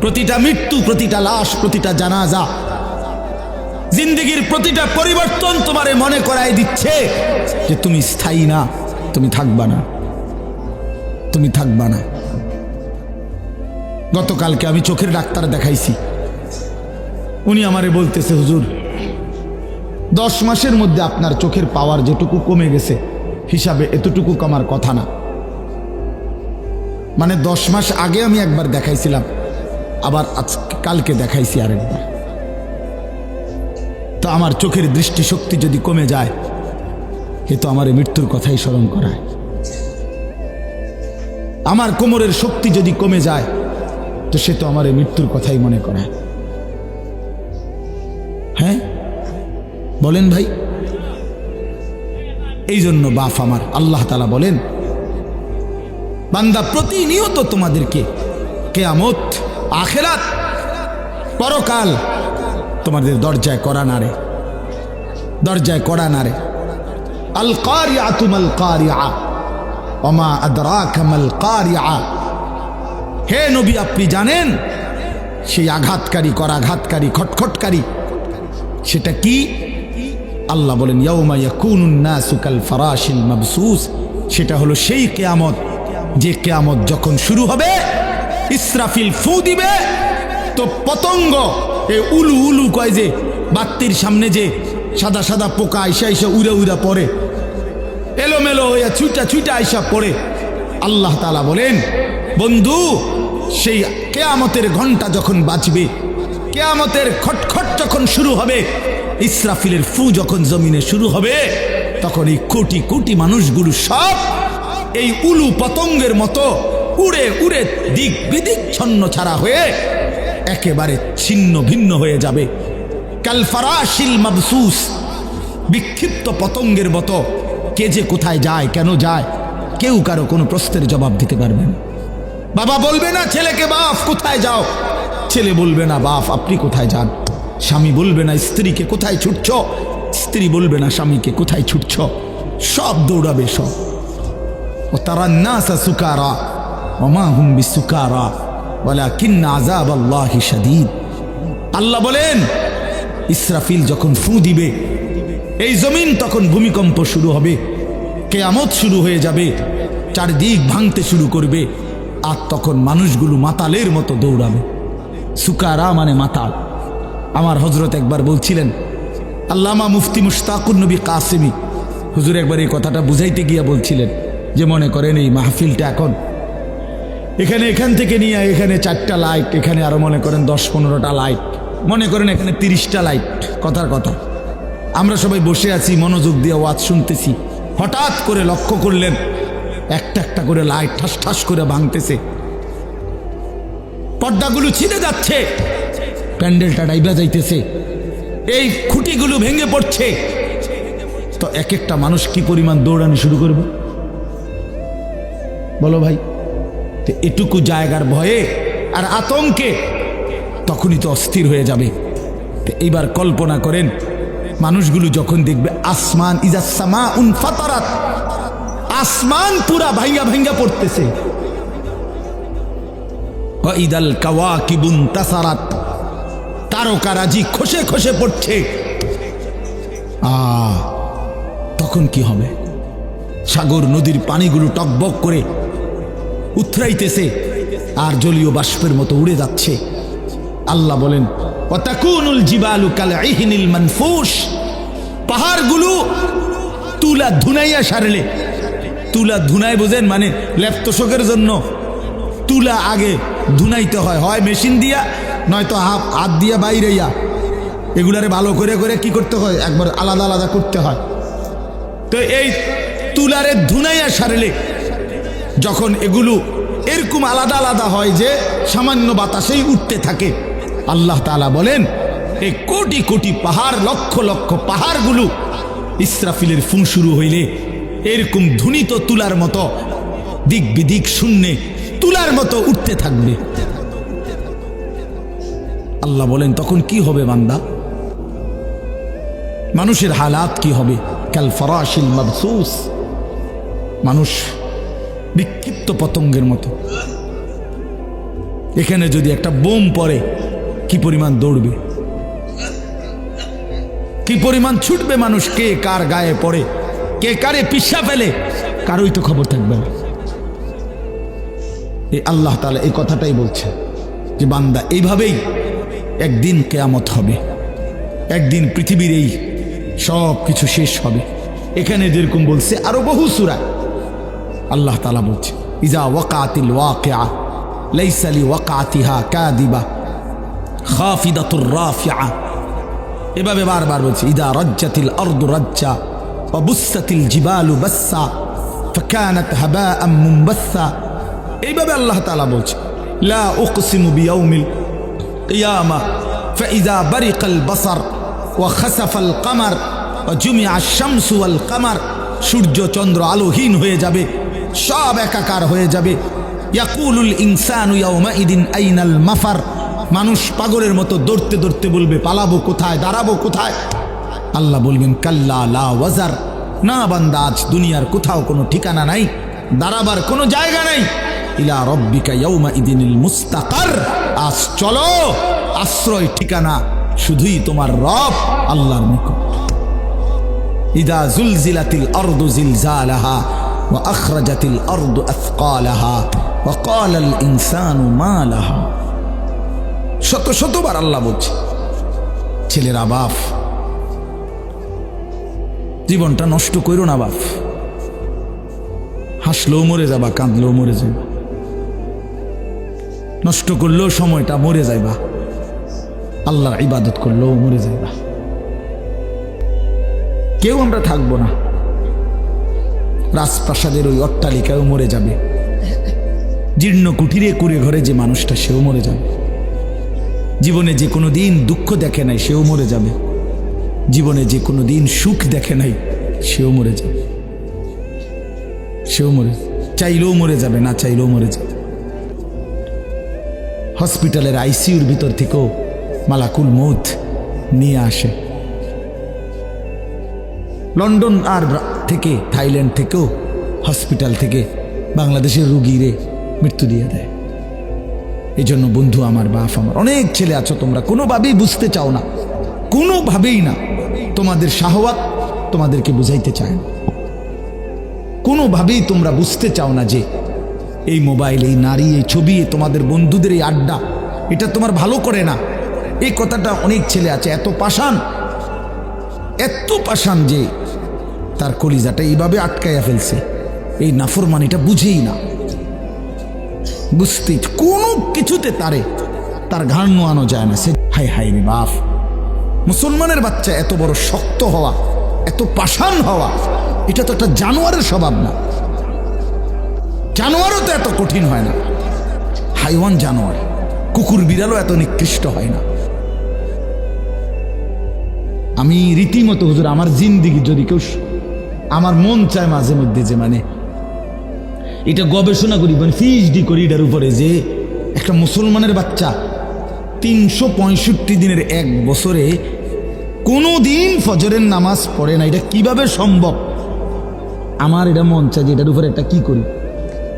প্রতিটা মৃত্যু, প্রতিটা লাশ, প্রতিটা জানাজা। জিন্দগির প্রতিটা পরিবর্তন তোমারে মনে করায় দিচ্ছে যে তুমি স্থায়ী না, তুমি থাকবা না। তুমি থাকবা না। গতকালকে আমি চোখের ডাক্তার দেখাইছি। উনি আমারে বলতেছে, হুজুর, দশ মাসের মধ্যে আপনার চোখের পাওয়ার যেটুকু কমে গেছে, হিসাবে এতটুকু কমার কথা না। মানে দশ মাস আগে আমি একবার দেখাইছিলাম। আবার আজ কালকে দেখাইছি আরেকবার তো আমার চোখের দৃষ্টিশক্তি যদি কমে যায়, এ তো আমার মৃত্যুর কথাই স্মরণ করায়। আমার কোমরের শক্তি যদি কমে যায়, তো সে তো আমার মৃত্যুর কথাই মনে করায়। হ্যাঁ? বলেন ভাই। এই জন্য বাপ আমার, আল্লাহ তালা বলেন, বান্দা প্রতিনিয়ত তোমাদেরকে কেয়ামত আখেরাত? পরকাল। তোমাদের দরজায় করা নারে দরজায় করা নারে আল কারিয়া তুমাল কারিয়া। অমা আদরা কামাল কারিয়া। হে নবী, আপনি জানেন? সেই আঘাতকারী, করাঘাতকারী, খটখটকারী। সেটা কি? আল্লাহ বলেন সেটা হলো সেই কেয়ামত। যে কেয়ামত যখন শুরু হবে ইসরাফিল ফু দিবে, তো পতঙ্গ, এ উলু উলু কয় যে, বাত্তির সামনে যে সাদা সাদা পোকা আইসা আইসা উড়া উড়া পড়ে, এলোমেলো হইয়া ছুটা ছুটা আইসা পড়ে। আল্লাহ তালা বলেন, বন্ধু, সেই কেয়ামতের ঘণ্টা যখন বাঁচবে কেয়ামতের খটখট যখন শুরু হবে, ইসরাফিলের ফু যখন জমিনে শুরু হবে তখন এই কোটি কোটি মানুষগুলো সব এই উলু পতঙ্গের মতো উড়ে উড়ে দিক বিদিক ছন্ন ছাড়া হয়ে একেবারে ছিন্ন ভিন্ন হয়ে যাবে। কালফারাশিল মাবসুস, বিক্ষিপ্ত পতঙ্গের মতো কে যে কোথায় যায়, কেন যায়, কেউ কারও কোনো প্রশ্নের জবাব দিতে পারবে না। বাবা বলবে না, ছেলেকে বাপ, কোথায় যাও? ছেলে বলবে না, বাপ, আপনি কোথায় যান? স্বামী বলবে না, স্ত্রীকে কোথায় ছুটছ? স্ত্রী বলবে না, স্বামীকে কোথায় ছুটছ? সব দৌড়াবে সব। ও তারা নাসা সুকারা হুম আল্লাহ আল্লাহ বলেন, ইসরাফিল যখন ফু দিবে, এই জমিন তখন ভূমিকম্প শুরু হবে, কেয়ামত শুরু হয়ে যাবে, চারদিক ভাঙতে শুরু করবে, আর তখন মানুষগুলো মাতালের মতো দৌড়াবে। সুকারা মানে মাতাল। আমার হজরত একবার বলছিলেন, আল্লামা মুফতি মুশতাকুর নবী কাসেমি, হুজুর একবার এই কথাটা বুঝাইতে গিয়া বলছিলেন, যে মনে করেন এই মাহফিলটা এখন এখানে এখান থেকে নিয়ে এখানে চারটা লাইট এখানে আরও মনে করেন দশ পনেরোটা লাইট মনে করেন এখানে তিরিশটা লাইট কথার কথা। আমরা সবাই বসে আছি, মনোযোগ দিয়ে ওয়াজ শুনতেছি। হঠাৎ করে লক্ষ্য করলেন, একটা একটা করে লাইট ঠাস ঠাস করে ভাঙতেছে। পর্দাগুলো ছিঁড়ে যাচ্ছে, প্যান্ডেলটা ডাইবা যাইতেছে। এই খুঁটিগুলো ভেঙে পড়ছে। তো এক একটা মানুষ কি পরিমাণ দৌড়ানো শুরু করবে? বলো ভাই। এটুকু জায়গার ভয়ে আর আতঙ্কে তখনই তো অস্থির হয়ে যাবে। এইবার কল্পনা করেন, মানুষগুলো যখন দেখবে, আসমান ইজাসমা উন ফাতারাত, আসমান পুরা ভাঙ্গা ভাঙ্গা পড়তেছে। ইদাল কাওয়া কিবুন তাসারাত, তারকারাজি খসে খসে পড়ছে। আ, তখন কি হবে? সাগর নদীর পানিগুলো টকবক করে উথরাইতেছে আর জলীয় বাষ্পের মতো উড়ে যাচ্ছে। আল্লাহ বলেন, ওয়াতাকুনুল জিবালু কাল ইহনিল মানফুস পাহাড়গুলো তুলা ধুনাইয়া সারলে। তুলা ধুনাই বোঝেন মানে ল্যাপতোষকের জন্য। তুলা আগে ধুনাইতে হয় হয় মেশিন দিয়া, নয়তো হাত হাত দিয়া বাইরেইয়া। এগুলারে ভালো করে করে কি করতে হয়? একবার আলাদা আলাদা করতে হয়। তো এই তুলারে ধুনাইয়া সারলে যখন এগুলো এরকম আলাদা আলাদা হয় যে সামান্য বাতাসেই উঠতে থাকে, আল্লাহ তাআলা বলেন, এই কোটি কোটি পাহাড়, লক্ষ লক্ষ পাহাড়গুলো ইসরাফিলের ফুঁ শুরু হইলে এরকম ধুনিত তুলার মতো দিক বিদিক শূন্যে তুলার মতো উঠতে থাকবে। আল্লাহ বলেন, তখন কি হবে বান্দা? মানুষের হালাত কি হবে? ফরাশিল মাবসুস। মানুষ বিক্ষিপ্ত পতঙ্গের মতো। এখানে যদি একটা বোম পড়ে, কি পরিমাণ দৌড়বে? কি পরিমাণ ছুটবে মানুষ? কে কার গায়ে পড়ে? কে কারে পিসা ফেলে? কারোই তো খবর থাকবে না। এই আল্লাহ তাআলা এই কথাটাই বলছে যে, বান্দা, এইভাবেই একদিন কেয়ামত হবে। একদিন পৃথিবীর এই সব কিছু শেষ হবে। এখানে যেরকম বলছে, আরও বহু সুরা। আল্লাহ তালা বলছে ইজা ওয়াকাতিল ওয়াকিয়া লাইসালি ওয়াকাতিহা কাদিবা খাফিদাতুর রাফিয়া এভাবে বারবার বলছে ইদা রাজ্জাতিল আরদু রাজ্জা وبست الجبال بسا فكانت هباء منبثا এইভাবে আল্লাহ তাআলা বলছে লা উকসিমু বিয়াউমিল কিয়ামা فإذا برق البصر وخسف القمر وجمع الشمس والقمر সূর্য চন্দ্র আলোহীন হয়ে যাবে সব একাকার হয়ে যাবে। ইয়াকুলুল ইনসানু ইয়াউমাইদিন আইনাল মাফার। মানুষ পাগলের মতো দৌড়তে দৌড়তে বলবে, পালাবো কোথায়, দাঁড়াবো কোথায়? আল্লাহ বলবেন, কাল্লা লা ওয়াজার। না বান্দা, আজ দুনিয়ার কোথাও কোনো ঠিকানা নাই, দাঁড়াবার কোনো জায়গা নাই। ইলা রব্বিকা ইয়াউমা ইদিনিল মুস্তাকার। আজ চলো, আশ্রয় ঠিকানা শুধুই তোমার রব, আল্লাহর নিকট। ইদা জুলজিলাতিল আরদু জিলজালাহা। আরদু আথকালাহা ওয়া ক্বালাল ইনসানু মা লাহা শত শতবার আল্লাহ বলছে, ছেলেরা বাপ, জীবনটা নষ্ট করো না বাপ। হাসলেও মরে যাবা, কাঁদলেও মরে যাবা নষ্ট করলেও সময়টা মরে যাইবা। আল্লাহর ইবাদত করলেও মরে যাইবা। কেউ আমরা থাকব না। রাজপ্রাসাদের ওই অট্টালিকায়ও মরে যাবে। জীর্ণ কুটিরে কুড়ে ঘরে যে মানুষটা, সেও মরে যাবে। জীবনে যে কোনো দিন দুঃখ দেখে নাই, সেও মরে যাবে। জীবনে যে কোনো দিন সুখ দেখে নাই, সেও মরে যাবে। সেও মরে চাইলেও মরে যাবে, না চাইলেও মরে যাবে। হসপিটালের আইসিইউর ভিতর থেকেও মালাকুল মৌত নিয়ে আসে। লন্ডন আর থেকে, থাইল্যান্ড থেকেও, হসপিটাল থেকে বাংলাদেশের রুগীরে মৃত্যু দিয়ে দেয়। এই জন্য বন্ধু আমার, বাপ আমার, অনেক ছেলে আছো তোমরা, কোনোভাবেই বুঝতে চাও না, কোনোভাবেই না তোমাদের শাহওয়াত তোমাদেরকে বুঝাইতে চায় না। কোনোভাবেই তোমরা বুঝতে চাও না যে এই মোবাইল, এই নারী, এই ছবি তোমাদের বন্ধুদের এই আড্ডা, এটা তোমার ভালো করে না। এই কথাটা অনেক ছেলে আছে, এত পাষাণ এত পাষাণ যে তার কলিজাটা এইভাবে আটকাইয়া ফেলছে। এই নাফরমানিটা বুঝেই না। বুঝতে কোনো কিছুতে তারে তার ঘাড় নোয়ানো যায় না। সে হাই হাই রে বাপ। মুসলমানের বাচ্চা এত বড় শক্ত হওয়া, এত পাষাণ হওয়া, এটা তো একটা জানোয়ারের স্বভাব না। জানোয়ারও তো এত কঠিন হয় না। হাইওয়ান জানোয়ার, কুকুর বিড়ালও এত নিকৃষ্ট হয় না। আমি রীতিমতো হুজুর, আমার জিন্দিগি যদি কেউ আমার মন চায় মাঝে মধ্যে যে মানে এটা গবেষণা করি মানে পিএইচডি করি এটার উপরে যে একটা মুসলমানের বাচ্চা তিনশো পঁয়ষট্টি দিনের এক বছরে কোনো দিন ফজরের নামাজ পড়ে না। এটা কীভাবে সম্ভব? আমার এটা মন চায় যে এটার উপরে একটা কি করি?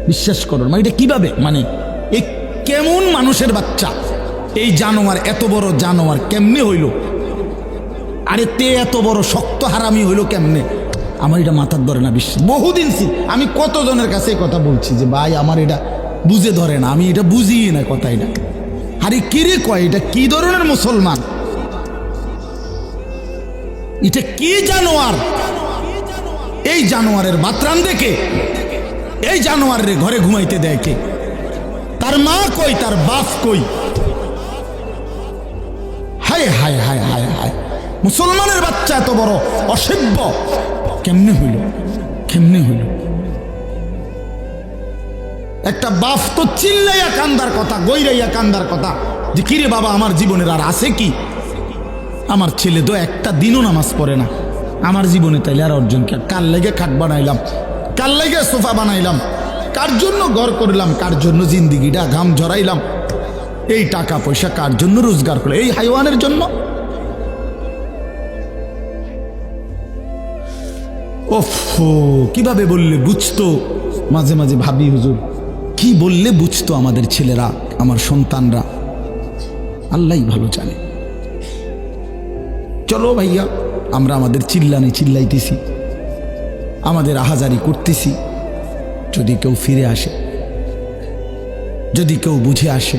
বিশ্বাস করো মানে এটা কীভাবে? মানে এ কেমন মানুষের বাচ্চা? এই জানোয়ার এত বড় জানোয়ার কেমনে হইল? আরে তে এত বড় শক্ত হারামি হইল কেমনে? আমার এটা মাথার ধরে না বিশ্বাস। বহুদিন আমি কতজনের কাছে কথা বলছি যে, ভাই, আমার এটা বুঝে ধরে না, আমি এটা বুঝি না কথা এটা আরে কিরে কয়, এটা কি ধরনের মুসলমান? এটা কি জানোয়ার? এই জানোয়ারের বাতরান দেখে, এই জানোয়ারের ঘরে ঘুমাইতে দেয় কে? তার মা কই, তার বাপ কই? হায় হায় হায় হায় হায়। মুসলমানের বাচ্চা এত বড়, অসভ্য। কেমনে হইল? কেমনে হইল? একটা বাপ তো চিল্লাইয়া কান্দার কথা গৈরাইয়া কান্দার কথা। যে কিরে বাবা, আমার জীবনের আর আছে কি? আমার ছেলে তো একটা দিনও নামাজ পড়ে না। আমার জীবনে তাইলে আর অর্জন কি? কার লেগে খাট বানাইলাম? কার লেগে সোফা বানাইলাম? কার জন্য ঘর করলাম? কার জন্য জিন্দিগিটা ঘাম ঝরাইলাম? এই টাকা পয়সা কার জন্য রোজগার করে এই হাইওয়ানের জন্য? ওফ, কীভাবে বললে বুঝতো? মাঝে মাঝে ভাবি, হুজুর, কি বললে বুঝতো আমাদের ছেলেরা, আমার সন্তানরা? আল্লাহই ভালো জানে। চলো ভাইয়া, আমরা আমাদের চিল্লানি চিল্লাইতেছি। আমাদের আহাজারি করতেছি। যদি কেউ ফিরে আসে, যদি কেউ বুঝে আসে।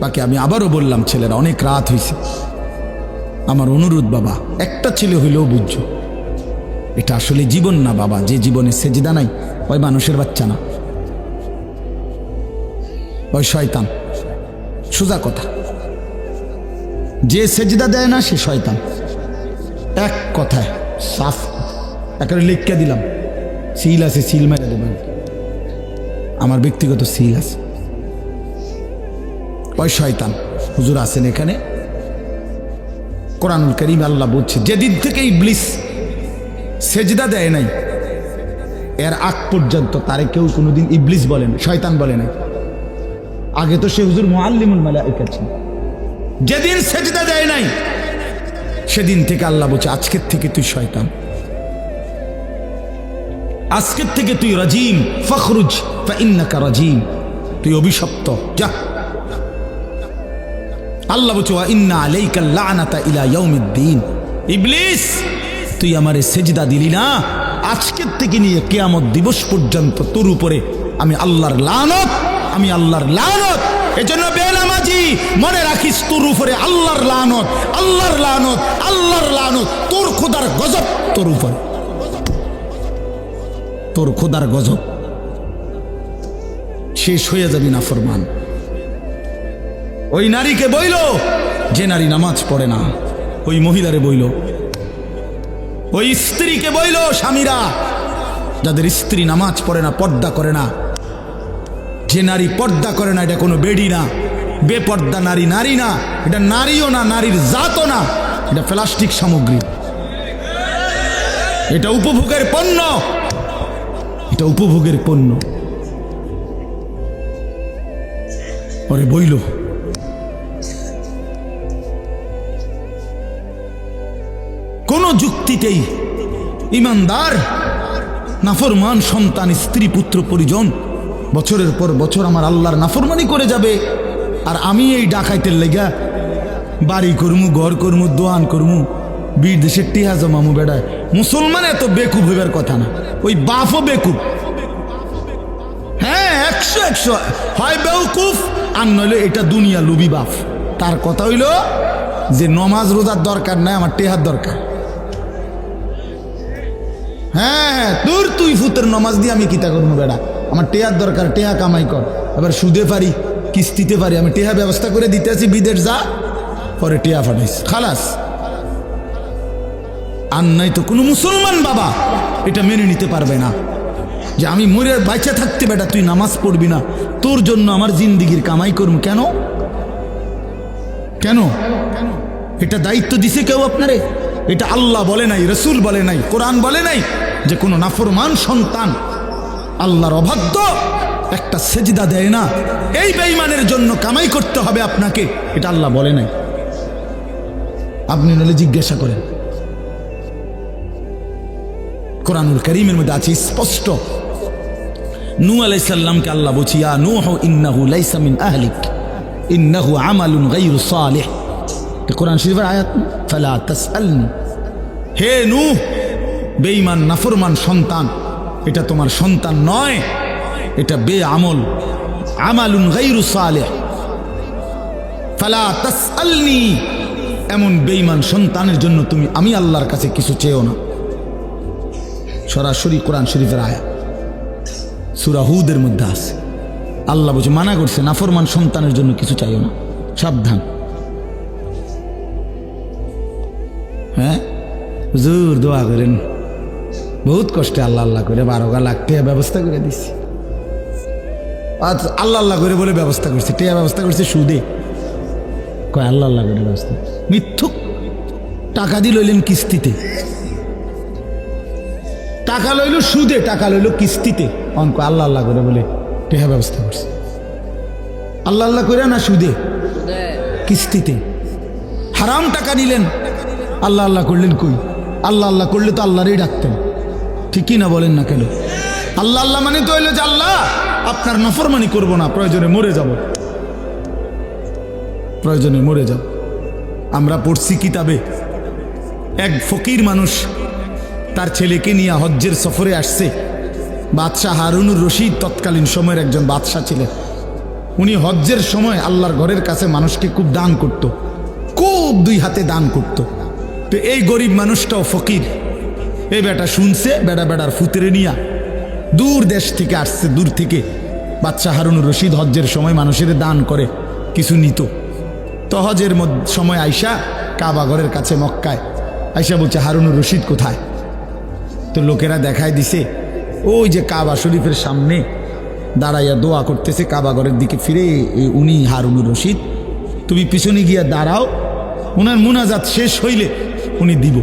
বাকি আমি আবারও বললাম, ছেলেরা অনেক রাত হয়েছে আমার অনুরোধ বাবা, একটা ছেলে হইলেও বুঝছ। এটা আসলে জীবন না, বাবা। যে জীবনে সেজিদা নাই, ওই মানুষের বাচ্চা না। ওই শয়তান। সোজা কথা। যে সেজদা দেয় না, সে শয়তান। এক কথায়, সাফ একেবারে লিখকে দিলাম। সিল আছে, সিল মেরে দেবেন আমার ব্যক্তিগত সিল আছে। ওই শয়তান। হুজুর আছেন এখানে। কোরআনুল করিম আল্লাহ বলছে, যেদিন থেকে ইবলিস সেজদা দেয় নাই। এর আগ পর্যন্ত তারে কেউ কোনোদিন ইবলিস বলে না শয়তান বলে নাই। আগে তো সে হুজুর মোয়াল্লিমুল মালাইকা ছিল। যেদিন সেজদা দেয় নাই, সেদিন থেকে আল্লাহ বলছে, আজকের থেকে তুই শয়তান। আজকের থেকে তুই রাজিম, ফখরুজ ইন্নাকা রাজিম। তুই অভিশপ্ত, যা। আল্লাহ বলছে, ওয়া ইন্না আলাইকা লানাতা ইলা ইয়াউমিদ্দিন। ইবলিস! তুই আমারে সেজদা দিলি না? আজকের থেকে নিয়ে কেয়ামত দিবস পর্যন্ত তোর উপরে আমি আল্লাহর লানত, আমি আল্লাহর লানত। এজন্য বেনামাজি, মনে রাখিস তোর উপরে আল্লাহর লানত আল্লাহর লানত আল্লাহর লানত। তোর খোদার গজব তোর উপরে। তোর খোদার গজব। শেষ হয়ে যাবি না ফরমান। ওই নারীকে বইল, যে নারী নামাজ পড়ে না, ওই মহিলারে বইল ওই স্ত্রীকে বইল, স্বামীরা। যাদের স্ত্রী নামাজ পড়ে না, পর্দা করে না, যে নারী পর্দা করে না, এটা কোনো বেডি না। বেপর্দা নারী নারী না। এটা নারীও না, নারীর জাতও না। এটা প্লাস্টিক সামগ্রী। এটা উপভোগের পণ্য। এটা উপভোগের পণ্য। ওরে বইল। যুক্তিতেই ইমানদার, নাফরমান সন্তান, স্ত্রী, পুত্র, পরিজন, বছরের পর বছর আমার আল্লাহর নাফরমানি করে যাবে। আর আমি এই ডাকাইতের লেগা বাড়ি করমু, ঘর করমু, দোয়ান করমু, বীর দেশের টিহা জমামু বেড়ায়। মুসলমান এত বেকুব হইবার কথা না। ওই বাপও বেকুব। হ্যাঁ একশো একশো। হয় বেউকুফ আর নইলে এটা দুনিয়া লুবি বাপ তার কথা হইল যে, নমাজ, রোজার দরকার নাই, আমার টেহার দরকার। হ্যাঁ হ্যাঁ তোর তুই ফুতের নমাজ দিয়ে আমি কিতা করব বেড়া? আমার টেহার দরকার, টেহা কামাই কর। এবার সুদে পারি, কিস্তিতে পারি, আমি টেহা ব্যবস্থা করে দিতে আছি, বিদেশ যা। পরে টেহা ফাটাইস খালাস। আর নাই তো কোনো মুসলমান বাবা, এটা মেনে নিতে পারবে না। যে আমি মরে বাইচা থাকতে বেটা, তুই নামাজ পড়বি না। তোর জন্য আমার জিন্দিগির কামাই করুম কেন? কেন? এটা দায়িত্ব দিছে কেউ আপনারে? এটা আল্লাহ বলে নাই, রসুল বলে নাই, কোরআন বলে নাই যে কোনো নাফরমান সন্তান আল্লাহর অবাধ্য একটা সেজদা দেয় না। এই বেঈমানের জন্য কামাই করতে হবে আপনাকে, এটা আল্লাহ বলে নাই। আপনি নাহলে জিজ্ঞাসা করেন। কোরআনুল করিমের মধ্যে আছে স্পষ্ট নূ আলাইসাল্লামকে আল্লাহ বলছি, ইয়া নূহ, ইন্নাহু লাইসা মিন আহলিক, ইন্নাহু আমালুন গায়রু সালিহ। কোরআন শরীফের আয়াত না? হে নূহ, বেঈমান, নাফরমান সন্তান, এটা তোমার সন্তান নয়, এটা বে আমল আমালুন এমন বেঈমান সন্তানের জন্য তুমি, আমি আল্লাহর কাছে কিছু চেয়েও না। সরাসরি কোরআন শরীফের আয়া সুরাহুদের মধ্যে আছে। আল্লাহ বুঝে মানা করছে, নাফরমান সন্তানের জন্য কিছু চাইও না। সাবধান। হুজুর দোয়া করেন। বহুত কষ্টে আল্লাহ আল্লাহ করে বারো গা লাখ টেয়া ব্যবস্থা করে দিছি আচ্ছা আল্লাহ আল্লাহ করে বলে ব্যবস্থা করছে টিয়া ব্যবস্থা করছে সুদে। কয় আল্লাহ আল্লাহ করে ব্যবস্থা মিথ্যুক। টাকা দিয়ে লইলেন কিস্তিতে। টাকা লইল সুদে টাকা লইল কিস্তিতে। অঙ্ক আল্লাহ আল্লাহ করে বলে টেহা ব্যবস্থা করছে। আল্লাহ আল্লাহ করে না সুদে। কিস্তিতে। হারাম টাকা নিলেন। আল্লাহ আল্লাহ করলেন কই? আল্লাহ আল্লাহ করলে তো আল্লাহরই ডাকতেন। ঠিকই না বলেন না কেন? আল্লাহ আল্লাহ মানে তো হইল যে আল্লাহ, আপনার নফরমানি করব না, প্রয়োজনে মরে যাব। প্রয়োজনে মরে যাব। আমরা পড়ছি কিতাবে, এক ফকির মানুষ তার ছেলেকে নিয়ে হজ্জের সফরে আসছে। বাদশাহ হারুনুর রশিদ তৎকালীন সময়ের একজন বাদশাহ ছিলেন। উনি হজ্জের সময় আল্লাহর ঘরের কাছে মানুষকে খুব দান করত, খুব দুই হাতে দান করত। তো এই গরিব মানুষটাও ফকির। এই বেটা শুনছে বেটা বেটার ফুতরে নিয়া। দূর দেশ থেকে আসছে, দূর থেকে। বাচ্চা হারুনুর রশিদ হজ্জের সময় মানুষের দান করে, কিছু নিত। তো হজের সময় আইসা কাবা ঘরের কাছে মক্কায়। আইসা বলছে, হারুনুর রশিদ কোথায়? তো লোকেরা দেখায় দিছে, ওই যে কাবা শরীফের সামনে দাঁড়াইয়া দোয়া করতেছে, কাবা ঘরের দিকে ফিরে উনি হারুনুর রশিদ। তুমি পিছনে গিয়া দাঁড়াও ওনার মুনাজাত শেষ হইলে উনি দিব।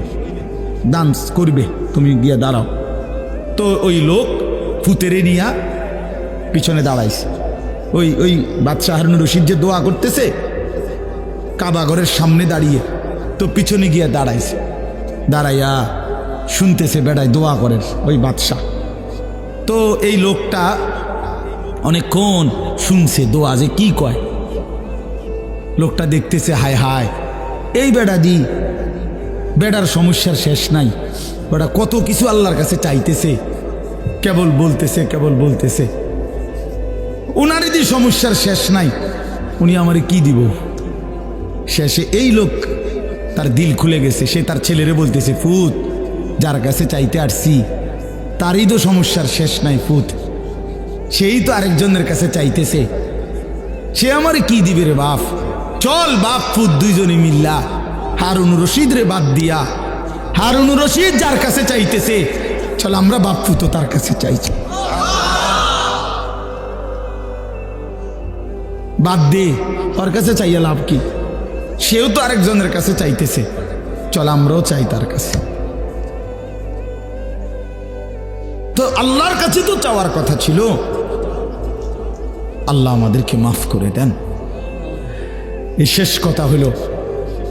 ডান্স করবে তুমি গিয়ে দাঁড়াও। তো ওই লোক ফুতেরে নিয়া পিছনে দাঁড়াইছে। ওই ওই বাদশাহ হারুনুর রশিদ যে দোয়া করতেছে কাবা ঘরের সামনে দাঁড়িয়ে তো পিছনে গিয়া দাঁড়াইছে। দাঁড়াইয়া শুনতেছে বেড়ায় দোয়া করেন ওই বাদশাহ। তো এই লোকটা অনেকক্ষণ শুনছে দোয়া যে কি কয়। লোকটা দেখতেছে হায় হায় এই বেড়া দি বেড়ার সমস্যার শেষ নাই। বেটা কত কিছু আল্লাহর কাছে চাইতেছে। কেবল বলতেছে কেবল বলতেছে। উনার যদি সমস্যার শেষ নাই, উনি আমারে কি দিব? শেষে এই লোক তার দিল খুলে গেছে, সে তার ছেলেরে বলতেছে, ফুত, যার কাছে চাইতে আসছি, তারই তো সমস্যার শেষ নাই, ফুত। সেই তো আরেকজনের কাছে চাইতেছে। সে আমার কি দিবে রে বাপ? চল বাপ, ফুত, দুইজনে মিল্লা। হারুন রশিদ রে বাদ দিয়া। হারুন রশিদ যার কাছে চাইতেছে, চল আমরা বাপ তো তার কাছে চাইছি বাদ দে ওর কাছে চাইয়া লাভ কি? সেও তো আরেকজনের কাছে চাইতেছে, চল আমরাও চাই তার কাছে। তো আল্লাহর কাছে তো চাওয়ার কথা ছিল। আল্লাহ আমাদেরকে মাফ করে দেন। এই শেষ কথা হলো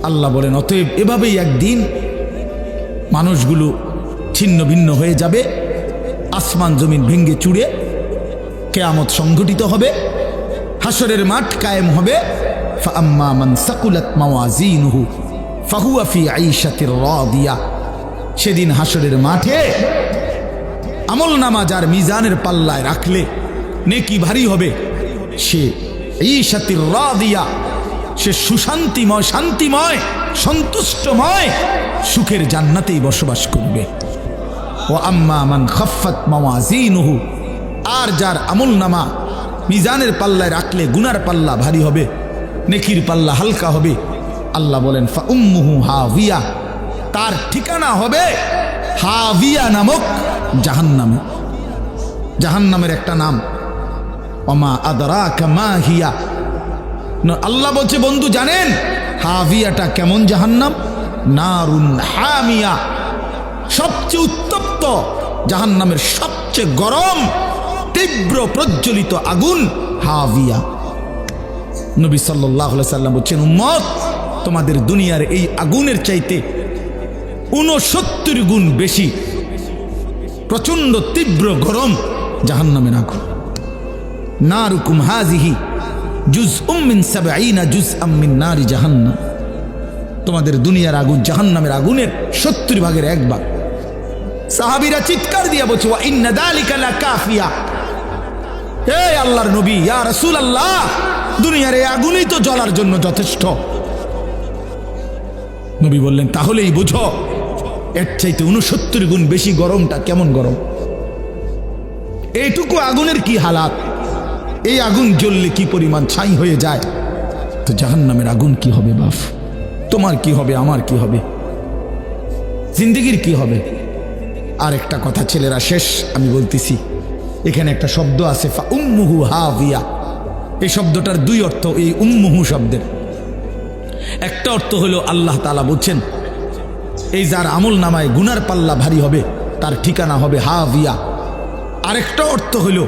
আল্লাহ বলেন, অতএব এভাবেই একদিন মানুষগুলো ছিন্ন ভিন্ন হয়ে যাবে, আসমান জমিন ভেঙ্গে চুড়ে, কেয়ামত সংঘটিত হবে হাসরের মাঠ কায়েম হবে। সেদিন হাসরের মাঠে আমল নামা যার মিজানের পাল্লায় রাখলে নেকি ভারী হবে, সে ঈশাতির রাদিয়া। সে সুশান্তিময়, শান্তিময়, সন্তুষ্টময়, সুখের জান্নাতেই বসবাস করবে। ও আম্মা মান খফাত মাওয়াজিনুহু আর যার আমল নামা মিজানের পাল্লায় রাখলে গুনার পাল্লা ভারী হবে, নেকির পাল্লা হালকা হবে। আল্লাহ বলেন, ফা উম্মুহু হাভিয়া তার ঠিকানা হবে হাভিয়া নামক জাহান্নামে। জাহান্নামের একটা নাম অমা আদরা কামা হিয়া আল্লাহ বলছে, বন্ধু, জানেন, হাভিয়াটা কেমন জাহান্নাম? নারুন হামিয়া। সবচেয়ে উত্তপ্ত জাহান্নামের সবচেয়ে গরম, তীব্র, প্রজ্বলিত আগুন হাভিয়া। নবী সাল্লাহ সাল্লাম বলছেন, উম্মত, তোমাদের দুনিয়ার এই আগুনের চাইতে উনসত্তর গুণ বেশি প্রচণ্ড তীব্র, গরম জাহান্নামের আগুন। না রুকুম হাজিহি জুজ উম্মিন সাবাইনা জুজ আম্মিন নারি জাহান্নাম। তোমাদের দুনিয়ার আগুন জাহান্নামের আগুনের সত্তর ভাগের এক ভাগ। সাহাবিরা চিৎকার দিয়া বলছে, ওয়া ইন্না দালিকা লাকাফিয়া হে আল্লাহর নবী, ইয়া রাসূল আল্লাহ দুনিয়ার এই আগুনই তো জ্বলার জন্য যথেষ্ট। নবী বললেন, তাহলেই বুঝো, এর চাইতে উনসত্তর গুণ বেশি গরমটা কেমন গরম? এইটুকু আগুনের কি হালাত? এই আগুন জ্বললে কি পরিমাণ ছাই হয়ে যায়? তো জাহান্নামের আগুন কি হবে বাফ? তোমার কি হবে, আমার কি হবে? জিন্দিগির কি হবে? আর একটা কথা ছেলেরা, শেষ আমি বলতেছি। এখানে একটা শব্দ আছে, ফা উম্মুহু হাভিয়া এই শব্দটার দুই অর্থ, এই উম্মুহু শব্দের। একটা অর্থ হলো, আল্লাহ তালা বলছেন, এই যার আমল নামায় গুনার পাল্লা ভারী হবে, তার ঠিকানা হবে হাভিয়া আরেকটা অর্থ হইল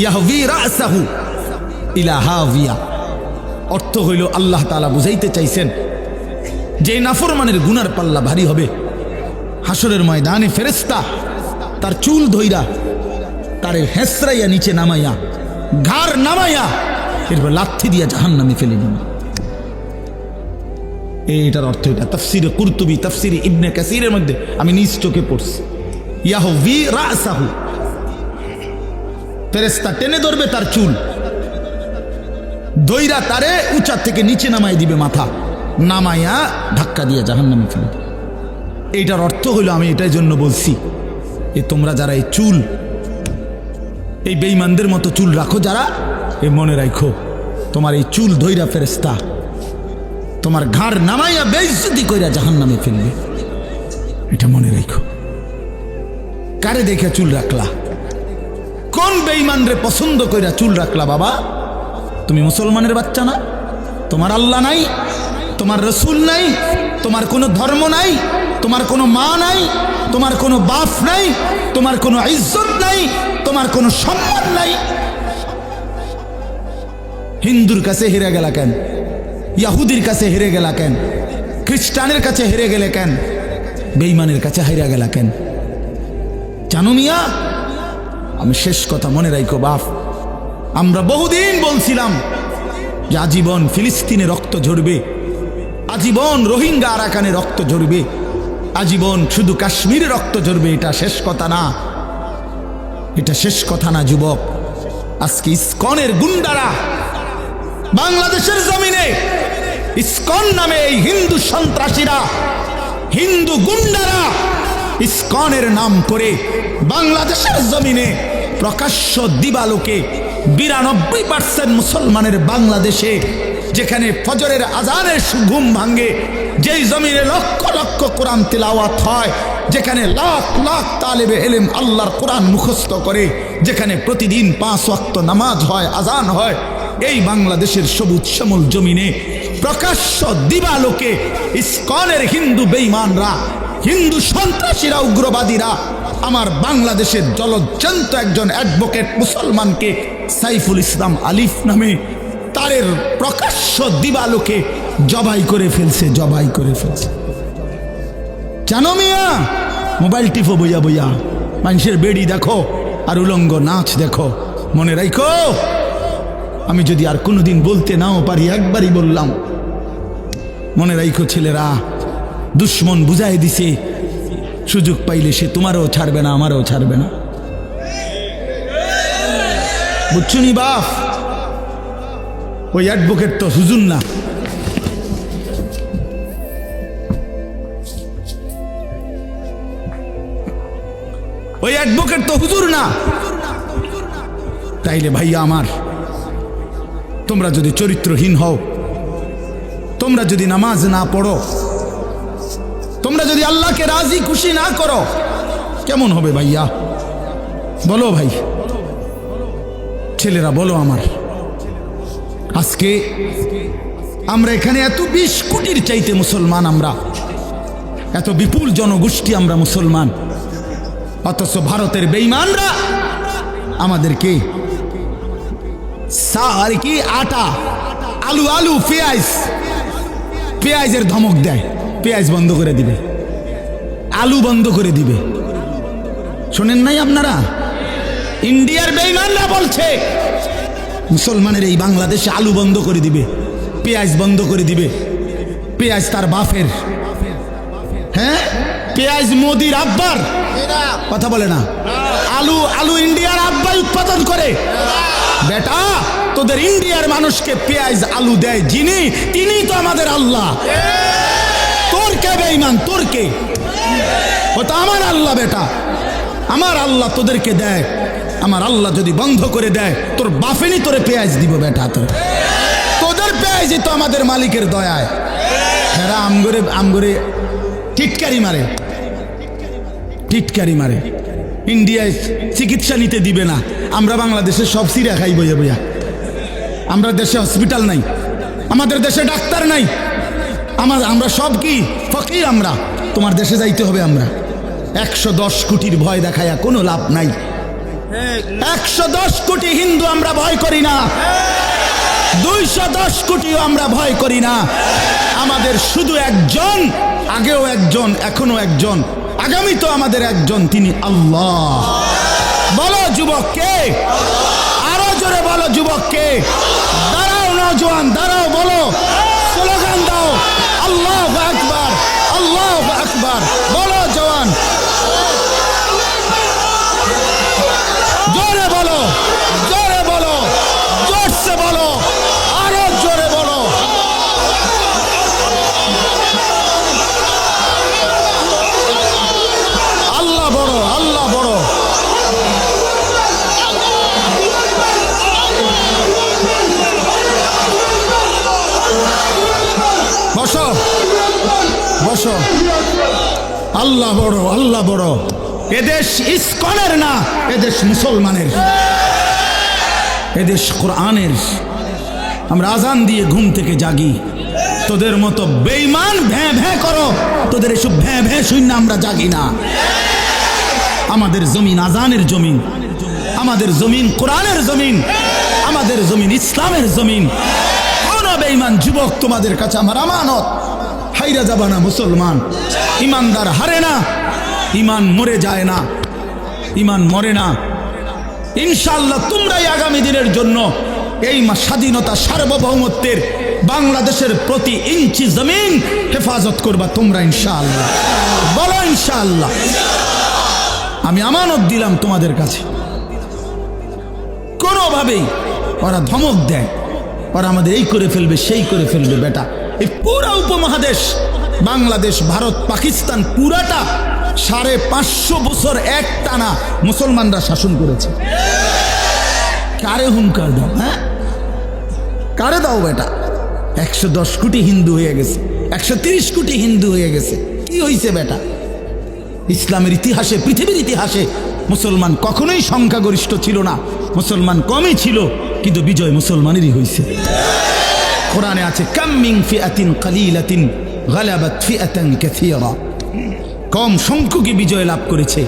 ইয়াহভি রাসাহু ইলা হাভিয়া অর্থ হইল আল্লাহ তালা বুঝাইতে চাইছেন যে নাফরমানের গুনার পাল্লা ভারী হবে। হাসরের ময়দানে ফেরেস্তা তার চুল ধইরা তারে হেসরাইয়া নিচে নামাইয়া, ঘাড় নামাইয়া এরপর লাথি দিয়া জাহান নামে ফেলে দিন এইটার অর্থ এটা। তাফসিরে কুর্তুবি, তাফসিরে ইবনে কাসিরের মধ্যে আমি নিজ চোখে পড়ছি। ইয়াহু ভি রাসাহু ফেরেস্তা টেনে ধরবে তার চুল। দইরা তারে উঁচার থেকে নিচে নামাই দিবে মাথা। নামাইয়া ধাক্কা দিয়ে জাহান নামে ফেলবে এইটার অর্থ হলো আমি এটাই জন্য বলছি এ তোমরা যারা এই চুল, এই বেইমানদের মতো চুল রাখো, যারা এ মনে রাখো তোমার এই চুল ধৈরা ফেরেস্তা তোমার ঘাড় নামাইয়া বেইজ্জতি কইরা জাহান নামে ফেলবে। এটা মনে রাখো কারে দেখে চুল রাখলা? কোন বেইমান রে পছন্দ কইরা চুল রাখলা বাবা। তুমি মুসলমানের বাচ্চা না? তোমার আল্লাহ নাই, তোমার রসুল নাই, তোমার কোনো ধর্ম নাই, তোমার কোনো মা নাই, তোমার কোনো বাপ নাই, তোমার কোনো ইজ্জত নাই, তোমার কোনো সম্মান নাই। হিন্দুর কাছে হেরে গেলা কেন? ইয়াহুদির কাছে হেরে গেলা কেন? খ্রিস্টানের কাছে হেরে গেলে কেন? বেইমানের কাছে হেরে গেলা কেন? জানো মিয়া আমি শেষ কথা মনে রাখো বাপ। আমরা বহুদিন বলছিলাম যে আজীবন ফিলিস্তিনে রক্ত ঝরবে, আজীবন রোহিঙ্গা আরাকানে রক্ত ঝরবে, আজীবন শুধু কাশ্মীরে রক্ত ঝরবে, এটা শেষ কথা না। এটা শেষ কথা না, যুবক। আজকে ইস্কনের গুন্ডারা বাংলাদেশের জমিনে ইস্কন নামে এই হিন্দু সন্ত্রাসীরা, হিন্দু গুন্ডারা ইস্কনের নাম করে বাংলাদেশের জমিনে প্রকাশ্য দিবালোকে বিরানব্বই পার্সেন্ট মুসলমানের বাংলাদেশে, যেখানে ফজরের আজানের ঘুম ভাঙ্গে যেই জমিনে লক্ষ লক্ষ কোরআন তিলাওয়াত হয়, যেখানে লাখ লাখ তালেবে এলেম আল্লাহর কোরআন মুখস্থ করে, যেখানে প্রতিদিন পাঁচ ওয়াক্ত নামাজ হয়, আজান হয়, এই বাংলাদেশের সবুজ শ্যামল জমিনে প্রকাশ্য দিবালোকে ইস্কনের হিন্দু বেঈমানরা, হিন্দু সন্ত্রাসীরা, উগ্রবাদীরা আমার বাংলাদেশের জলজ্জান্ত একজন অ্যাডভোকেট মুসলমানকে সাইফুল ইসলাম আলিফ নামে তারের প্রকাশ্য দিবালোকে জবাই করে ফেলছে, জবাই করে ফেলছে। জানো মিয়া, মোবাইল টিপো বইয়া বইয়া, মানুষের বেড়ি দেখো আর উলঙ্গ নাচ দেখো, মনে রাখো আমি যদি আর কোনোদিন বলতে নাও পারি, একবারই বললাম। মনে রাখো ছেলেরা, দুশ্মন বুঝাই দিছে সুযোগ পাইলে সে তোমারও ছাড়বে না, আমারও ছাড়বে না। বুঝছুনি বাপ? ওই অ্যাডভোকেট তো হুজুর না। ওই অ্যাডভোকেট তো হুজুর না। তাইলে ভাইয়া আমার, তোমরা যদি চরিত্রহীন হও, তোমরা যদি নামাজ না পড়ো যদি আল্লাহকে রাজি খুশি না করো, কেমন হবে ভাইয়া? বলো ভাই। ছেলেরা, বলো আমার। আজকে আমরা এখানে এত বিশ কোটির চাইতে মুসলমান আমরা। এত বিপুল জনগোষ্ঠী আমরা মুসলমান। অথচ ভারতের বেইমানরা আমাদেরকে আর কি আটা, আলু আলু, পেঁয়াজ, পেঁয়াজের ধমক দেয়। পেঁয়াজ বন্ধ করে দিবে। আলু বন্ধ করে দিবে। শোনেন নাই আপনারা? ইন্ডিয়ার বেইমানরা বলছে, মুসলমানের এই বাংলাদেশে আলু বন্ধ করে দিবে, পেঁয়াজ বন্ধ করে দিবে। পেঁয়াজ তার বাফের হ্যাঁ? পেঁয়াজ মোদির আব্বার। কথা বলে না। আলু আলু ইন্ডিয়ার আব্বাই উৎপাদন করে। বেটা, তোদের ইন্ডিয়ার মানুষকে পেঁয়াজ, আলু দেয় যিনি তিনি তো আমাদের আল্লাহ। তোর কে বেঈমান? তোর কে? ও তো আমার আল্লাহ বেটা। আমার আল্লাহ তোদেরকে দেয়। আমার আল্লাহ যদি বন্ধ করে দেয়, তোর বাফেনি তোরে পেঁয়াজ দিব বেটা তোর। তোদের পেঁয়াজই তো আমাদের মালিকের দয়ায়। এরা আমগরে আমগরে টিটকারি মারে। টিটকারি মারে। ইন্ডিয়ায় চিকিৎসা নিতে দিবে না। আমরা বাংলাদেশে সব সিরিয়া খাই বইয়া বইয়া। আমরা দেশে হসপিটাল নাই। আমাদের দেশে ডাক্তার নাই। আমার আমরা সব কি? ফকির আমরা। তোমার দেশে যাইতে হবে আমরা। একশো দশ কোটির ভয় দেখায়া কোনো লাভ নাই। একশো দশ কোটি হিন্দু আমরা ভয় করি না। দুইশো দশ কোটিও আমরা ভয় করি না। আমাদের শুধু একজন, আগেও একজন এখনও একজন আগামী তো আমাদের একজন, তিনি আল্লাহ। বলো যুবককে আরও জোরে বলো যুবককে দাঁড়াও নজওয়ান দাঁড়াও, বলো। স্লোগান দাও। আল্লাহ الله أكبر. আছো আল্লাহ বড় আল্লাহ বড়। এদেশ ইস্কনের না, এদেশ মুসলমানের। এদেশ কোরআনের। আমরা আজান দিয়ে ঘুম থেকে জাগি। তোদের মতো বেইমান ভ্যাঁ ভ্যাঁ করো। তোদের এসব ভ্যাঁ ভ্যাঁ শূন্য আমরা জাগি না। আমাদের জমিন আজানের জমিন। আমাদের জমিন কোরআনের জমিন। আমাদের জমিন ইসলামের জমিন। কোন বেইমান যুবক, তোমাদের কাছে আমার আমানত। হাইরা যাবা না মুসলমান। ইমানদার হারে না, ইমান মরে যায় না, ইমান মরে না। ইনশাল্লাহ তোমরাই আগামী দিনের জন্য এই স্বাধীনতা সার্বভৌমত্বের বাংলাদেশের প্রতি ইঞ্চি জমিন হেফাজত করবা তোমরা ইনশাআল্লাহ। বলো ইনশাআল্লাহ। আমি আমানত দিলাম তোমাদের কাছে। কোনোভাবেই ওরা ধমক দেয়। ওরা আমাদের এই করে ফেলবে, সেই করে ফেলবে, বেটা। এই পুরা উপমহাদেশ, বাংলাদেশ, ভারত, পাকিস্তান, পুরাটা সাড়ে পাঁচশো বছর এক টানা মুসলমানরা শাসন করেছে। কারে হুঙ্কার দাও হ্যাঁ? কারে দাও বেটা? একশো দশ কোটি হিন্দু হয়ে গেছে, একশো তিরিশ কোটি হিন্দু হয়ে গেছে। কি হয়েছে বেটা? ইসলামের ইতিহাসে, পৃথিবীর ইতিহাসে মুসলমান কখনোই সংখ্যাগরিষ্ঠ ছিল না, মুসলমান কমই ছিল, কিন্তু বিজয় মুসলমানেরই হয়েছে কোরআনে আছে কাম্মিং ফিআতিন কালিলাতিন গালাবাত ফিআতান কাসীরা। কম সংখ্যকই বিজয় লাভ করেছে,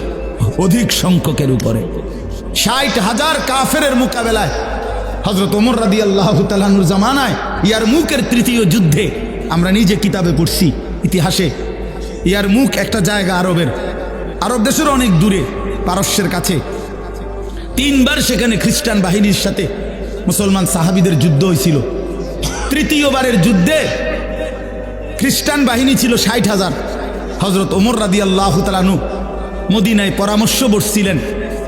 অধিক সংখ্যকের উপরে। ষাট হাজার কাফেরের মোকাবেলায় হজরত ওমর রাদি আল্লাহ তালানুর জামানায় ইয়ার মুখের তৃতীয় যুদ্ধে আমরা নিজে কিতাবে পড়ছি, ইতিহাসে। ইয়ার মুখ একটা জায়গা আরবের, আরব দেশের অনেক দূরে, পারস্যের কাছে। তিনবার সেখানে খ্রিস্টান বাহিনীর সাথে মুসলমান সাহাবিদের যুদ্ধ হয়েছিল। তৃতীয়বারের যুদ্ধে খ্রিস্টান বাহিনী ছিল ষাট হাজার। হজরত ওমর রাদি আল্লাহ তালানু মদিনায় পরামর্শ বসছিলেন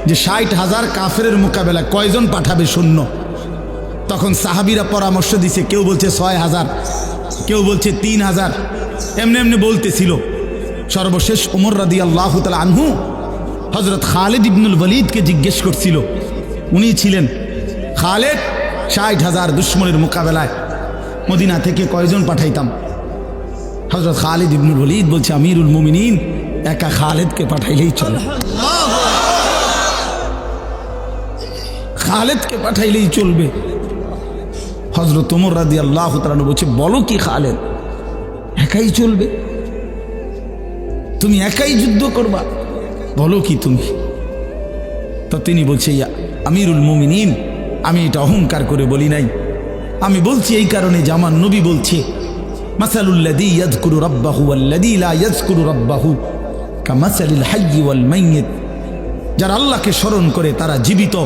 যে ষাট হাজার কাফের মোকাবেলা কয়জন পাঠাবে শূন্য তখন সাহাবিরা পরামর্শ দিছে, কেউ বলছে ছয় হাজার, কেউ বলছে তিন হাজার। এমনি এমনি বলতেছিল। সর্বশেষ ওমর রাদি আল্লাহ তালা আনহু হজরত খালেদ ইবনুল ওয়ালিদকে জিজ্ঞেস করছিল। উনি ছিলেন, খালেদ, ষাট হাজার দুশ্মনের মোকাবেলায় মদিনা থেকে কয়জন পাঠাইতাম? হজরত খালিদ ইবনুল ওয়ালিদ বলছে, আমিরুল মুমিনিন, একা খালেদকে পাঠাইলেই চলে। খালেদকে পাঠাইলেই চলবে। হজরত ওমর রাদি আল্লাহ তালানু বলছে, বলো কি খালেদ, একাই চলবে? তুমি একাই যুদ্ধ করবা? বলো কি তুমি? তো তিনি বলছে, "ইয়া আমিরুল মুমিনিন, আমি এটা অহংকার করে বলি নাই। আমি বলছি এই কারণে যে আমার নবী বলছে যারা আল্লাহকে স্মরণ করে তারা জীবিত,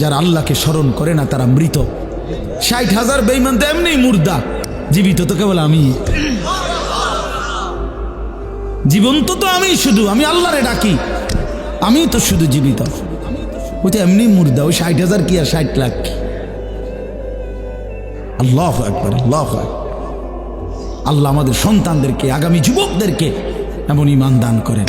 যারা আল্লাহকে স্মরণ করে না তারা মৃত। ষাট হাজার বেইমান তো এমনি মুর্দা, জীবিত তো কেবল আমি। জীবন্ত তো আমি শুধু, আমি আল্লাহরে ডাকি আমি তো শুধু জীবিত। ওই তো এমনি মুর্দা, ওই ষাট হাজার কি আর ষাট লাখ? আল্লাহ একবার আল্লাহ। আল্লাহ আমাদের সন্তানদেরকে আগামী যুবকদেরকে এমন ইমান দান করেন